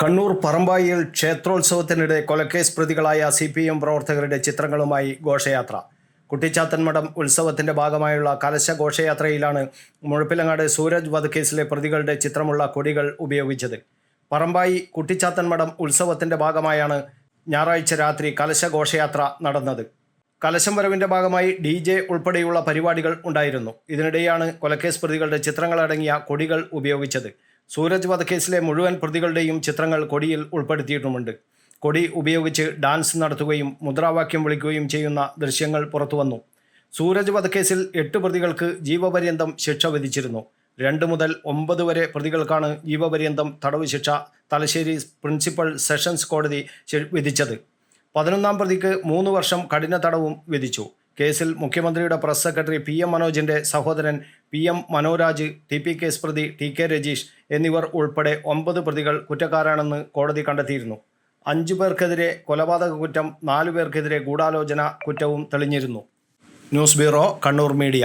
കണ്ണൂർ പറമ്പായിൽ ക്ഷേത്രോത്സവത്തിനിടെ കൊലക്കേസ് പ്രതികളായ C P M പ്രവർത്തകരുടെ ചിത്രങ്ങളുമായി ഘോഷയാത്ര. കുട്ടിച്ചാത്തൻമഠം ഉത്സവത്തിന്റെ ഭാഗമായുള്ള കലശ ഘോഷയാത്രയിലാണ് മുഴപ്പിലങ്ങാട് സൂരജ് വധക്കേസിലെ പ്രതികളുടെ ചിത്രമുള്ള കൊടികൾ ഉപയോഗിച്ചത്. പറമ്പായി കുട്ടിച്ചാത്തൻമഠം ഉത്സവത്തിന്റെ ഭാഗമായാണ് ഞായറാഴ്ച രാത്രി കലശ ഘോഷയാത്ര നടന്നത്. കലശം വരവിന്റെ ഭാഗമായി ഡി ജെ ഉൾപ്പെടെയുള്ള പരിപാടികൾ ഉണ്ടായിരുന്നു. ഇതിനിടെയാണ് കൊലക്കേസ് പ്രതികളുടെ ചിത്രങ്ങളടങ്ങിയ കൊടികൾ ഉപയോഗിച്ചത്. സൂരജ് വധക്കേസിലെ മുഴുവൻ പ്രതികളുടെയും ചിത്രങ്ങൾ കൊടിയിൽ ഉൾപ്പെടുത്തിയിട്ടുമുണ്ട്. കൊടി ഉപയോഗിച്ച് ഡാൻസ് നടത്തുകയും മുദ്രാവാക്യം വിളിക്കുകയും ചെയ്യുന്ന ദൃശ്യങ്ങൾ പുറത്തുവന്നു. സൂരജ് വധക്കേസിൽ എട്ട് പ്രതികൾക്ക് ജീവപര്യന്തം ശിക്ഷ വിധിച്ചിരുന്നു. രണ്ട് മുതൽ ഒമ്പത് വരെ പ്രതികൾക്കാണ് ജീവപര്യന്തം തടവ് ശിക്ഷ തലശ്ശേരി പ്രിൻസിപ്പൽ സെഷൻസ് കോടതി വിധിച്ചത്. പതിനൊന്നാം പ്രതിക്ക് മൂന്ന് വർഷം കഠിന തടവും വിധിച്ചു. കേസിൽ മുഖ്യമന്ത്രിയുടെ പ്രസ് സെക്രട്ടറി പി എം മനോജിന്റെ സഹോദരൻ P M Manoraj T P case പ്രതി ടി കെ രജീഷ് എന്നിവർ ഉൾപ്പെടെ ഒമ്പത് പ്രതികൾ കുറ്റക്കാരാണെന്ന് കോടതി കണ്ടെത്തിയിരുന്നു. അഞ്ചു പേർക്കെതിരെ കൊലപാതക കുറ്റം നാലു പേർക്കെതിരെ ഗൂഢാലോചന കുറ്റവും തെളിഞ്ഞിരുന്നു. News bureau Kannur media.